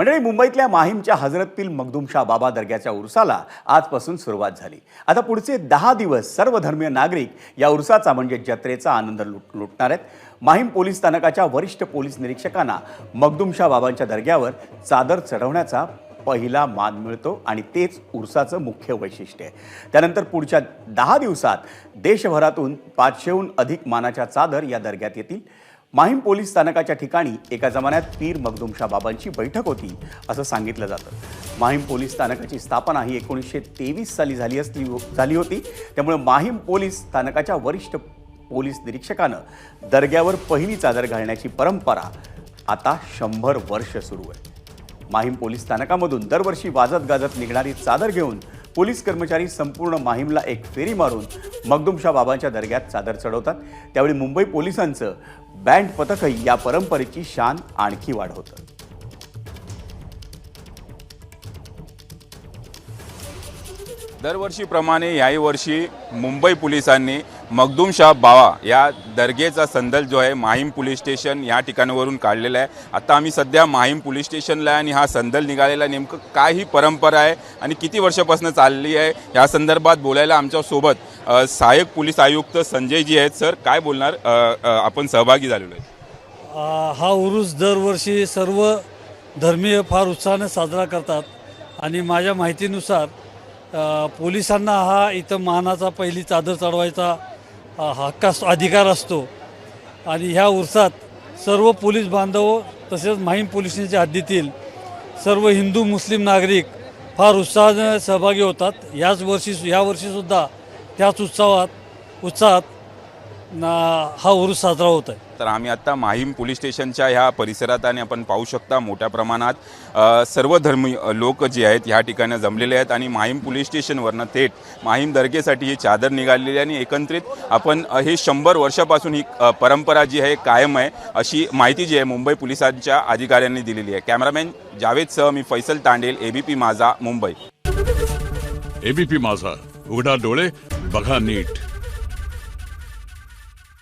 मंडळी मुंबईतल्या माहीमच्या हजरततील मखदूमशाह बाबा दर्ग्याच्या उरसाला आजपासून सुरुवात झाली. आता पुढचे दहा दिवस सर्व धर्मीय नागरिक या उरसाचा म्हणजे जत्रेचा आनंद लुट लुटणार आहेत. माहीम पोलीस स्थानकाच्या वरिष्ठ पोलीस निरीक्षकांना मगदुमशाह बाबांच्या दर्ग्यावर चादर चढवण्याचा पहिला मान मिळतो आणि तेच उरसाचं मुख्य वैशिष्ट्य आहे. त्यानंतर पुढच्या दहा दिवसात देशभरातून पाचशेहून अधिक मानाच्या चादर या दर्ग्यात येतील. माहीम पोलीस स्थानकाच्या ठिकाणी एका जमान्यात पीर मखदूमशाह बाबांची बैठक होती असं सांगितलं जातं. माहीम पोलीस स्थानकाची स्थापना ही एकोणीसशे तेवीस साली झाली असली झाली होती. त्यामुळे माहीम पोलीस स्थानकाच्या वरिष्ठ पोलीस निरीक्षकानं दर्ग्यावर पहिली चादर घालण्याची परंपरा आता शंभर वर्ष सुरू आहे. माहीम पोलीस स्थानकामधून दरवर्षी वाजत गाजत निघणारी चादर घेऊन पोलीस कर्मचारी संपूर्ण माहीमला एक फेरी मारून मगदुमशा बाबांच्या दर्ग्यात चादर चढवतात. त्यावेळी मुंबई पोलिसांचं बँड पथकही या परंपरेची शान आणखी वाढवतं. दरवर्षीप्रमाणे याही वर्षी मुंबई पोलिसांनी मखदूमशाह बावा या दर्गेचा संदल जो आहे माहीम पोलीस स्टेशन या ठिकाणावरून काढलेला आहे. आता आम्ही सध्या माहीम पोलीस स्टेशनला आहे आणि हा संदल निघालेला आहे. नेमकं काय ही परंपरा आहे आणि किती वर्षापासून चालली आहे या संदर्भात बोलायला आमच्यासोबत सहाय्यक पोलीस आयुक्त संजयजी आहेत. सर काय बोलणार? आपण सहभागी झालेलो आहे. हा उरुस दरवर्षी सर्व धर्मीय फार उत्साहाने साजरा करतात. आणि माझ्या माहितीनुसार पोलिसांना हा इथं मानाचा पहिली चादर चढवायचा हक्क असतो अधिकार असतो. आणि ह्या उरसात सर्व पोलीस बांधव तसेच माहीम पोलिसांच्या हद्दीतील सर्व हिंदू मुस्लिम नागरिक फार उत्साहाने सहभागी होतात. याच वर्षी या वर्षीसुद्धा त्याच उत्सवात उत्साहात ना- हा उरूस साजरा होत आहे. तर आम्ही आत्ता माहीम पोलीस स्टेशनच्या ह्या परिसरात आणि आपण पाहू शकता मोठ्या प्रमाणात सर्व धर्मी लोक जे आहेत ह्या ठिकाणी जमलेले आहेत आणि माहीम पोलीस स्टेशनवरनं थेट माहीम दर्गेसाठी ही चादर निघालेली आहे आणि एकत्रित आपण हे शंभर वर्षापासून ही परंपरा जी आहे कायम आहे अशी माहिती जी आहे मुंबई पोलिसांच्या अधिकाऱ्यांनी दिलेली आहे. कॅमेरामॅन जावेदसह मी फैसल तांडेल एबीपी माझा मुंबई. एबीपी माझा उघडा डोळे बघा नीट.